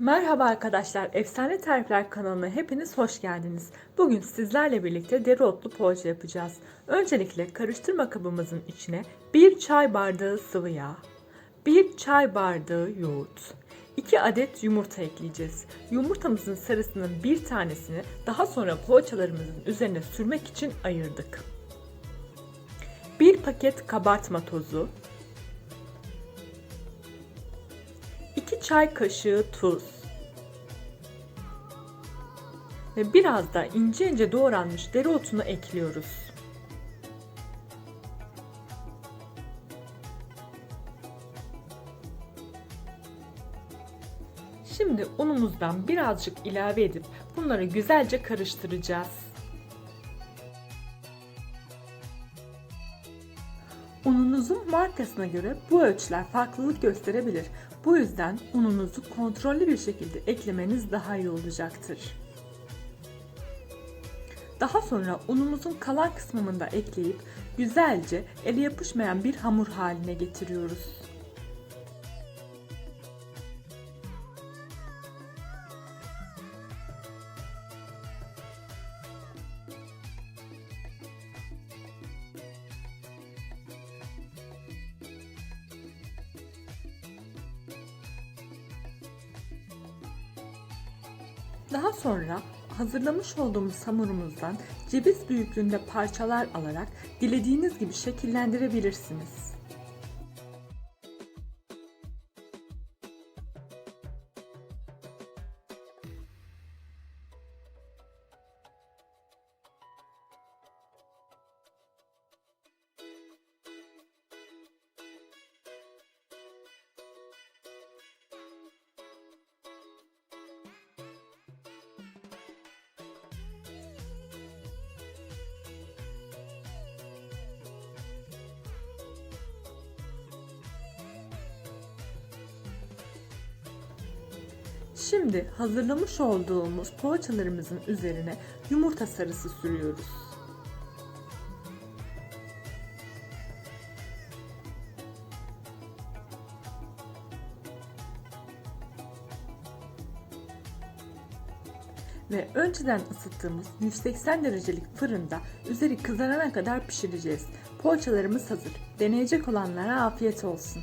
Merhaba arkadaşlar, Efsane Tarifler kanalına hepiniz hoş geldiniz. Bugün sizlerle birlikte dereotlu poğaça yapacağız. Öncelikle karıştırma kabımızın içine 1 çay bardağı sıvı yağ, 1 çay bardağı yoğurt, 2 adet yumurta ekleyeceğiz. Yumurtamızın sarısının bir tanesini daha sonra poğaçalarımızın üzerine sürmek için ayırdık. 1 paket kabartma tozu, çay kaşığı tuz ve biraz da ince ince doğranmış dereotunu ekliyoruz. Şimdi unumuzdan birazcık ilave edip bunları güzelce karıştıracağız. Ununuzun markasına göre bu ölçüler farklılık gösterebilir. Bu yüzden ununuzu kontrollü bir şekilde eklemeniz daha iyi olacaktır. Daha sonra unumuzun kalan kısmını da ekleyip güzelce ele yapışmayan bir hamur haline getiriyoruz. Daha sonra hazırlamış olduğumuz hamurumuzdan ceviz büyüklüğünde parçalar alarak dilediğiniz gibi şekillendirebilirsiniz. Şimdi hazırlamış olduğumuz poğaçalarımızın üzerine yumurta sarısı sürüyoruz. Ve önceden ısıttığımız 180 derecelik fırında üzeri kızarana kadar pişireceğiz. Poğaçalarımız hazır. Deneyecek olanlara afiyet olsun.